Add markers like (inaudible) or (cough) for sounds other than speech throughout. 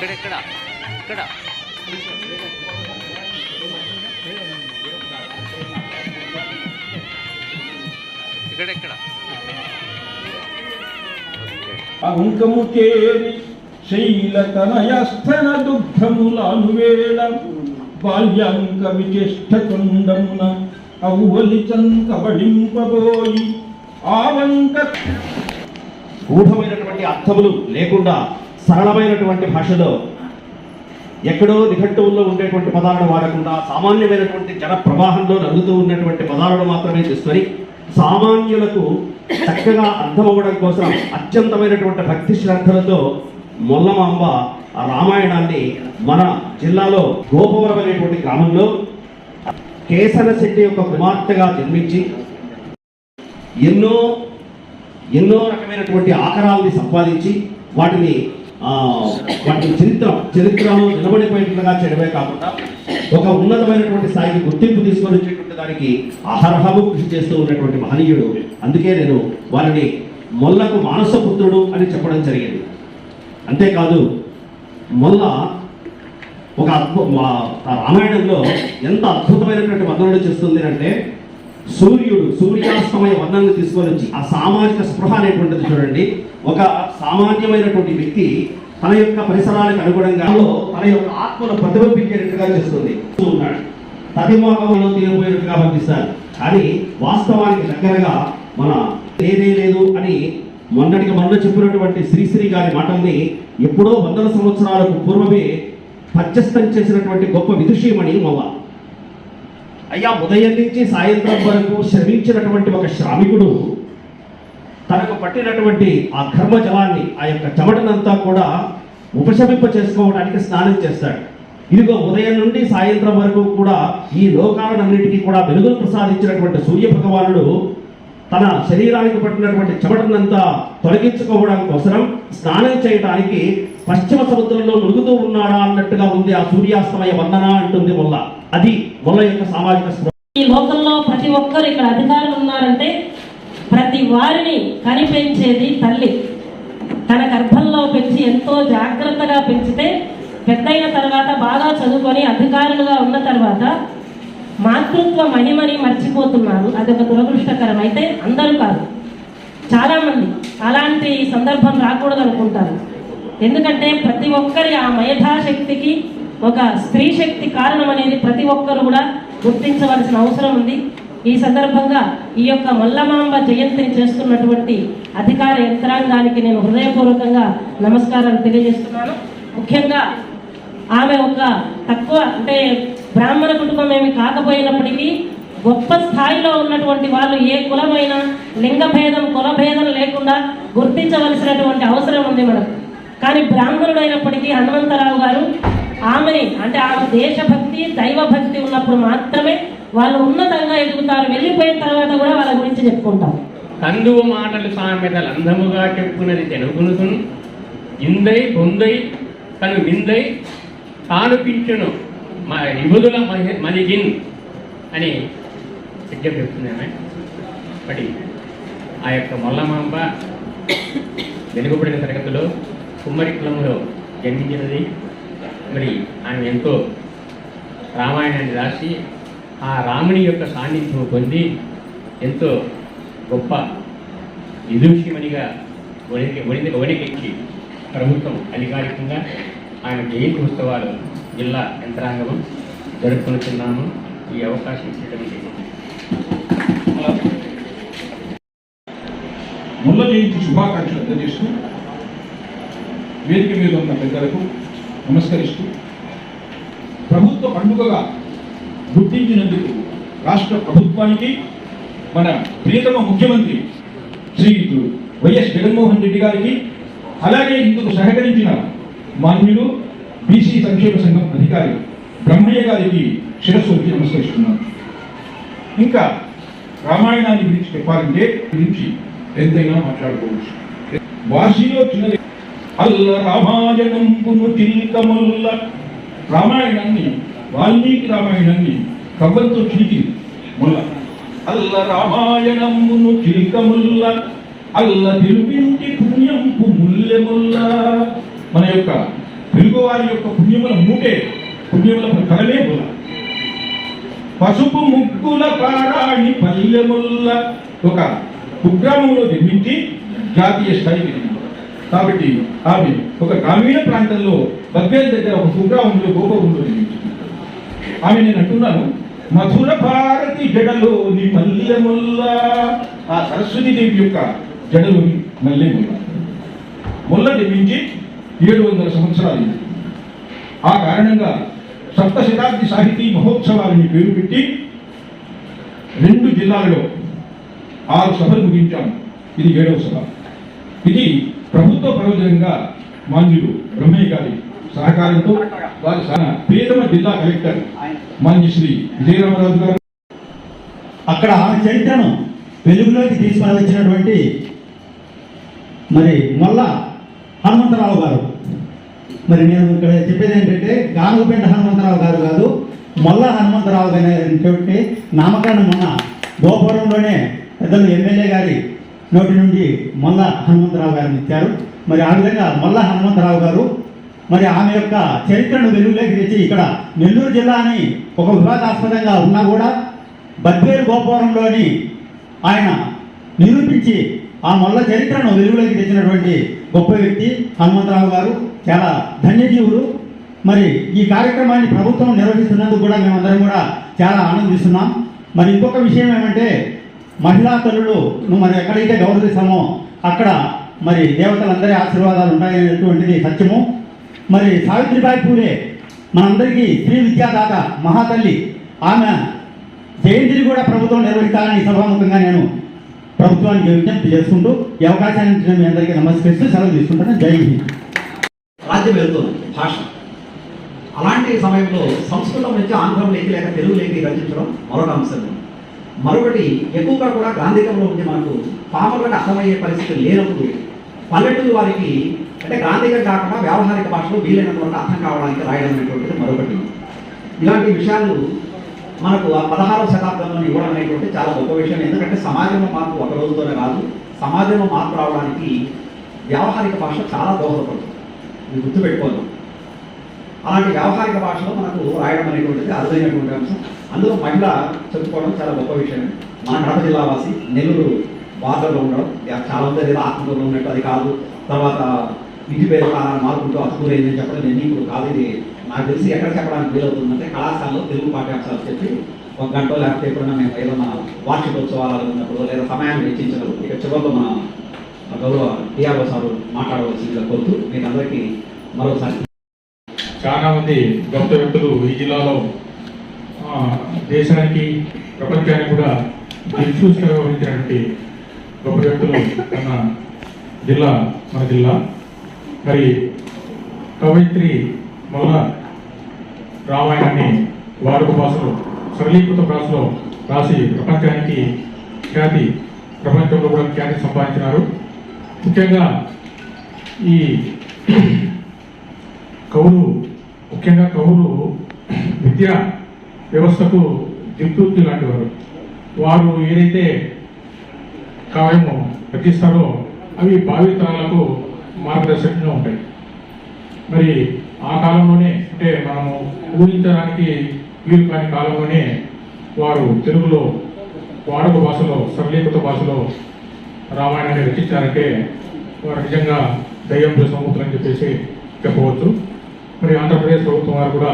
ఇక్కడ ఇక్కడ ఇక్కడ ఇక్కడ ఇక్కడ ఓకే అంకము చేరి శైలతనయస్థన దుగ్ధములానువేళ బాల్యాంక విచేష్ట కుండమున అవువలిచన్ కబళింపబోయి ఆవంక గూఢమైనటువంటి అర్థములు లేకుండా సరళమైనటువంటి భాషలో ఎక్కడో నిఘంటువుల్లో ఉండేటువంటి పదాలను వాడకుండా సామాన్యమైనటువంటి జన ప్రవాహంలో నలుగుతూ ఉన్నటువంటి పదాలను మాత్రమే తీసుకొని సామాన్యులకు చక్కగా అర్థమవ్వడం కోసం అత్యంతమైనటువంటి భక్తి శ్రద్ధలతో మొల్లమాంబ రామాయణాన్ని మన జిల్లాలో గోపవరం అనేటువంటి గ్రామంలో కేసన శెట్టి యొక్క కుమార్తెగా జన్మించి ఎన్నో ఎన్నో రకమైనటువంటి ఆకరాల్ని సంపాదించి వాటిని వాటి చరిత్ర చరిత్రలో నిలబడిపోయేట్లుగా చేయడమే కాకుండా ఒక ఉన్నతమైనటువంటి స్థాయికి గుర్తింపు తీసుకొని వచ్చేటువంటి దానికి అహర్హము కృషి చేస్తూ ఉన్నటువంటి మహనీయుడు. అందుకే నేను వారిని మొల్లకు మానసపుత్రుడు అని చెప్పడం జరిగింది. అంతేకాదు మొల్ల ఒక అద్భుత మా- రామాయణంలో ఎంత అద్భుతమైనటువంటి వర్ణనలు చేస్తుంది అంటే సూర్యుడు సూర్యాస్తమయ వర్ణనలు తీసుకొని వచ్చి ఆ సామాజిక స్పృహ అనేటువంటిది చూడండి. ఒక సామాన్యమైనటువంటి వ్యక్తి తన యొక్క పరిసరాలకు అనుగుణంగా తన యొక్క ఆత్మను ప్రతిబింబించేటట్టుగా చేస్తుంది. ఉన్నాడు. తదిమోహంలో తీరిపోయినట్టుగా పంపిస్తారు కానీ వాస్తవానికి దగ్గరగా మన లేదే లేదు అని మొన్నటికి మొన్న చెప్పినటువంటి శ్రీశ్రీ గారి మాటల్ని ఎప్పుడో వందల సంవత్సరాలకు పూర్వమే పద్యస్థం చేసినటువంటి గొప్ప విదుషీమణి మొవ. అయ్యా ఉదయం నుంచి సాయంత్రం వరకు శ్రమించినటువంటి ఒక శ్రామికుడు తనకు పట్టినటువంటి ఆ కర్మ జలాన్ని ఆ యొక్క చెమటనంతా కూడా ఉపశమింప చేసుకోవడానికి స్నానం చేస్తాడు. ఇదిగో ఉదయం నుండి సాయంత్రం వరకు కూడా ఈ లోకాలన్నిటికీ కూడా వెలుగును ప్రసాదించినటువంటి సూర్య భగవానుడు తన శరీరానికి పట్టినటువంటి చెమటనంతా తొలగించుకోవడం కోసం స్నానం చేయడానికి పశ్చిమ సముద్రంలో మునుగుతూ ఉన్నాడా అన్నట్టుగా ఉంది ఆ సూర్యాస్తమయ వందన అంటుంది మొల్ల. అది మొల్ల యొక్క సామాజిక ఈ లోకంలో ప్రతి ఒక్కరు ఇక్కడ అధికారులు ఉన్నారంటే ప్రతి వారిని కనిపెంచేది తల్లి. తన గర్భంలో పెంచి ఎంతో జాగ్రత్తగా పెంచితే పెద్దయిన తర్వాత బాగా చదువుకొని అధికారులుగా ఉన్న తర్వాత మాతృత్వ మహిమని మర్చిపోతున్నారు. అది ఒక దురదృష్టకరం. అయితే అందరూ కాదు. చాలామంది అలాంటి సందర్భం రాకూడదు అనుకుంటారు ఎందుకంటే ప్రతి ఒక్కరి ఆ మేధాశక్తికి ఒక స్త్రీ శక్తి కారణం అనేది ప్రతి ఒక్కరు కూడా గుర్తించవలసిన అవసరం ఉంది. ఈ సందర్భంగా ఈ యొక్క మల్లమాంబ జయంతిని చేస్తున్నటువంటి అధికార యంత్రాంగానికి నేను హృదయపూర్వకంగా నమస్కారాలు తెలియజేస్తున్నాను. ముఖ్యంగా ఆమె ఒక తక్కువ అంటే బ్రాహ్మణ కుటుంబం ఏమి కాకపోయినప్పటికీ గొప్ప స్థాయిలో ఉన్నటువంటి వాళ్ళు ఏ కులమైనా లింగభేదం కులభేదం లేకుండా గుర్తించవలసినటువంటి అవసరం ఉంది మనకు కానీ బ్రాహ్మణుడైనప్పటికీ హనుమంతరావు గారు ఆమెని అంటే ఆమె దేశభక్తి దైవభక్తి ఉన్నప్పుడు మాత్రమే వాళ్ళు ఉన్నతంగా ఎదుగుతారు. వెళ్ళిపోయిన తర్వాత కూడా వాళ్ళ గురించి చెప్పుకుంటారు కందువ మాటలు సామెతలు అందముగా చెప్పుకున్నది తెలుగునుకును ఇందై బొందై తను విందై తాను తానుపించును మా విభుదుల మహి- అని సిద్ధం చెప్తున్నామే మరి ఆ యొక్క మొల్లమాంబ (coughs) వెలుగుబడిన తరగతిలో కుమ్మరి కులంలో జన్మించినది. మరి ఆమె ఎంతో రామాయణాన్ని రాసి ఆ రాముని యొక్క సాన్నిధ్యం పొంది ఎంతో గొప్ప విదూషిమణిగా వణికి వణి వణికించి ప్రభుత్వం అధికారికంగా ఆయన జయంతి ఉత్సవాలు జిల్లా యంత్రాంగం జరుపుకుంటున్నాము ఈ అవకాశం ఇచ్చినటువంటి ముల్ల జయంతి శుభాకాంక్షలు అందజేస్తూ వేదిక మీద ఉన్న పెద్దలకు నమస్కరిస్తూ ప్రభుత్వ పండుగగా గుర్తించినందుకు రాష్ట్ర ప్రభుత్వానికి మన ప్రియతమ ముఖ్యమంత్రి శ్రీయుడు వైఎస్ జగన్మోహన్ రెడ్డి గారికి అలాగే ఇందుకు సహకరించిన మాన్యులు బీసీ సంక్షేమ సంఘం అధికారి బ్రహ్మయ్య గారికి శిరస్సు వచ్చి నమస్కరిస్తున్నాను. ఇంకా రామాయణాన్ని గురించి చెప్పాలంటే గురించి ఎంతైనా మాట్లాడుకోవచ్చు. వాసిలో చిన్నది అల్ల రామాయణంపును తిల్కముల్ల రామాయణాన్ని వాల్మీకి రామాయణాన్ని కవ్వంతో చిలికి ముల్ల. అల్ల రామాయణమును చిల్కముల్ల అల్ల తిరుపింటి పుణ్యంపు ముల్లెముల్ల మన యొక్క తెలుగువారి యొక్క పుణ్యముల మూటే పుణ్యముల కలలే ముల్ల. పసుపు ముగ్గుల పారాణి పల్లెముల్ల ఒక కుగ్రామంలో నిర్మించి జాతీయ స్థాయికి కాబట్టి ఆమె ఒక గ్రామీణ ప్రాంతంలో బద్వేల్ దగ్గర ఒక సుగ్రామంలో గోపగుండు ఆమె నేను అంటున్నాను మధుర భారతి జడలోని మల్లెముల్ల ఆ సరస్వతి దేవి యొక్క జడలు మల్లెముల్ల ముల్ల. నిర్మించి ఏడు వందల సంవత్సరాలు ఆ కారణంగా సప్త శతాబ్ది సాహితీ మహోత్సవాలని పేరు పెట్టి రెండు జిల్లాలలో ఆరు సభలు ముగించాం. ఇది ఏడవ సభ. ఇది ప్రభుత్వ ప్రయోజనంగా మాన్యులు బ్రహ్మయ్య గారి సహకారంతో వారి ప్రియతమ జిల్లా కలెక్టర్ మాన్యశ్రీ విజయరామరాజు గారు. అక్కడ ఆమె చరిత్రను వెలుగులోకి తీసుకొని వచ్చినటువంటి మరి మొల్ల హనుమంతరావు గారు. మరి నేను ఇక్కడ చెప్పేది ఏంటంటే గానుగుపెంట హనుమంతరావు గారు కాదు మొల్ల హనుమంతరావు గారి నామకరణం మొన్న గోపురంలోనే పెద్దలు ఎమ్మెల్యే గారి నోటి నుండి మొల్ల హనుమంతరావు గారిని ఇచ్చారు. మరి ఆ విధంగా మొల్ల హనుమంతరావు గారు మరి ఆమె యొక్క చరిత్రను వెలుగులోకి తెచ్చి ఇక్కడ నెల్లూరు జిల్లా అని ఒక వివాదాస్పదంగా ఉన్నా కూడా బద్వేలు గోపురంలోని ఆయన నిరూపించి ఆ మొల్ల చరిత్రను వెలుగులోకి తెచ్చినటువంటి గొప్ప వ్యక్తి హనుమంతరావు గారు. చాలా ధన్యజీవులు. మరి ఈ కార్యక్రమాన్ని ప్రభుత్వం నిర్వహిస్తున్నందుకు కూడా మేమందరం కూడా చాలా ఆనందిస్తున్నాం. మరి ఇంకొక విషయం ఏమంటే మహిళా తల్లులు మరి ఎక్కడైతే గౌరవిస్తామో అక్కడ మరి దేవతలందరి ఆశీర్వాదాలు ఉంటాయనేటువంటిది సత్యము. మరి సావిత్రిబాయి పూలే మనందరికీ స్త్రీ విద్యాదాత మహాతల్లి. ఆమె జయంతిని కూడా ప్రభుత్వం నిర్వహించాలని సభాముఖంగా నేను ప్రభుత్వానికి విజ్ఞప్తి చేసుకుంటూ ఈ అవకాశాన్ని ఇచ్చిన మీ అందరికీ నమస్కరిస్తూ సెలవు తీసుకుంటాను జై హింద్. రాజ్యం వెళ్తుంది భాష. అలాంటి సమయంలో సంస్కృతం నుంచి ఆంధ్రం లేక తెలుగు లేక రచించడం మరొక అంశం. మరొకటి ఎక్కువగా కూడా గాంధీకంలో ఉండి మనకు పామరులకు అర్థమయ్యే పరిస్థితి లేనప్పుడు పల్లెటూరు వారికి అంటే గాంధీకం కాకుండా వ్యావహారిక భాషలో వీలైనంత వరకు అర్థం కావడానికి రాయడం అనేటువంటిది మరొకటి. ఇలాంటి విషయాలు మనకు ఆ పదహారవ శతాబ్దంలో ఇవ్వడం అనేటువంటి చాలా గొప్ప విషయం. ఎందుకంటే సమాజంలో మార్పు ఒక రోజుతోనే కాదు సమాజంలో మార్పు రావడానికి వ్యావహారిక భాష చాలా దోహదపడుతుంది. ఇది గుర్తుపెట్టుకోవాలి. అలాంటి వ్యావహారిక భాషలో మనకు రాయడం అనేటువంటిది అర్థమైనటువంటి అంశం. అందులో మహిళ చెప్పుకోవడం చాలా గొప్ప విషయం మన కడప జిల్లా వాసి నెల్లూరు బార్డర్లో ఉండడం. యా- చాలా మంది ఏదో ఆత్మకూరులో ఉన్నట్టు అది కాదు. తర్వాత ఇంటి పేరు కాలాన్ని మార్పుంటూ అతుకూరు చెప్పడం నేను ఇప్పుడు కాదు. ఇది నాకు తెలిసి ఎక్కడ చెప్పడానికి వీలవుతుందంటే కళాశాలలో తెలుగు పాఠ్యాంశాలు చెప్పి ఒక గంట లేకపోతే ఎప్పుడైనా మేము ఏదైనా వార్షికోత్సవాలు ఉన్నప్పుడు లేదా సమయాన్ని వెచ్చించగలరు ఇక చివరిలో మన గౌరవ టీఆర్ఓ సారు మాట్లాడవలసిందిగా కోరుతూ మీకు అందరికీ మరోసారి చాలా మంది గొప్ప వ్యక్తులు ఈ జిల్లాలో దేశానికి ప్రపంచానికి కూడా దిక్సూచిగా వ్యవహరించినటువంటి గొప్ప వ్యక్తులు మన జిల్లా మన జిల్లా. మరి కవయిత్రి మొదల రామాయణాన్ని వాడుక భాషలో సరళీకృత భాషలో రాసి ప్రపంచానికి ఖ్యాతి ప్రపంచంలో కూడా ఖ్యాతి సంపాదించినారు. ముఖ్యంగా ఈ కవులు ముఖ్యంగా కవులు విద్యా వ్యవస్థకు దిక్సూచి లాంటి వారు వారు ఏదైతే కావ్యము రచిస్తారో అవి భావితరాలకు మార్గదర్శకంగా ఉంటాయి. మరి ఆ కాలంలోనే అంటే మనము ఊహించడానికి వీలు కాని కాలంలోనే వారు తెలుగులో వాడుక భాషలో సరళీకృత భాషలో రామాయణాన్ని రచించారంటే వారు నిజంగా దయ్యం సముద్రం అని చెప్పేసి చెప్పవచ్చు. మరి ఆంధ్రప్రదేశ్ ప్రభుత్వం వారు కూడా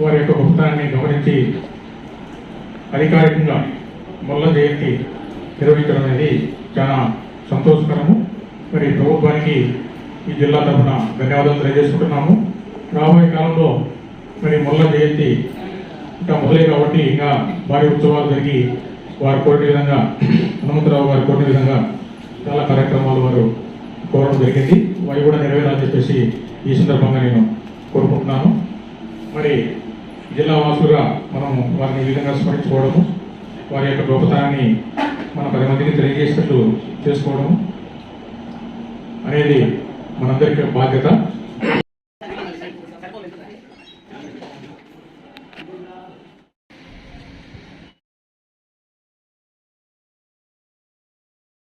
వారి యొక్క గొప్పతనాన్ని గమనించి అధికారికంగా మొల్ల జయంతి నిర్వహించడం అనేది చాలా సంతోషకరము. మరి ప్రభుత్వానికి ఈ జిల్లా తరఫున ధన్యవాదాలు తెలియజేసుకుంటున్నాము. రాబోయే కాలంలో మరి మొల్ల జయంతి ఇంకా మొదలే కాబట్టి ఇంకా భారీ ఉత్సవాలు జరిగి వారు కోరిన విధంగా హనుమంతరావు గారు కోరిన విధంగా చాలా కార్యక్రమాలు వారు కోరడం జరిగింది. అవి కూడా నెరవేరాలని చెప్పేసి ఈ సందర్భంగా నేను కోరుకుంటున్నాను. మరి జిల్లా వాసులుగా మనం వారిని ఈ విధంగా స్మరించుకోవడము వారి యొక్క గొప్పతనాన్ని మన పది మందికి తెలియజేసినట్లు చేసుకోవడము అనేది మనందరికీ బాధ్యత.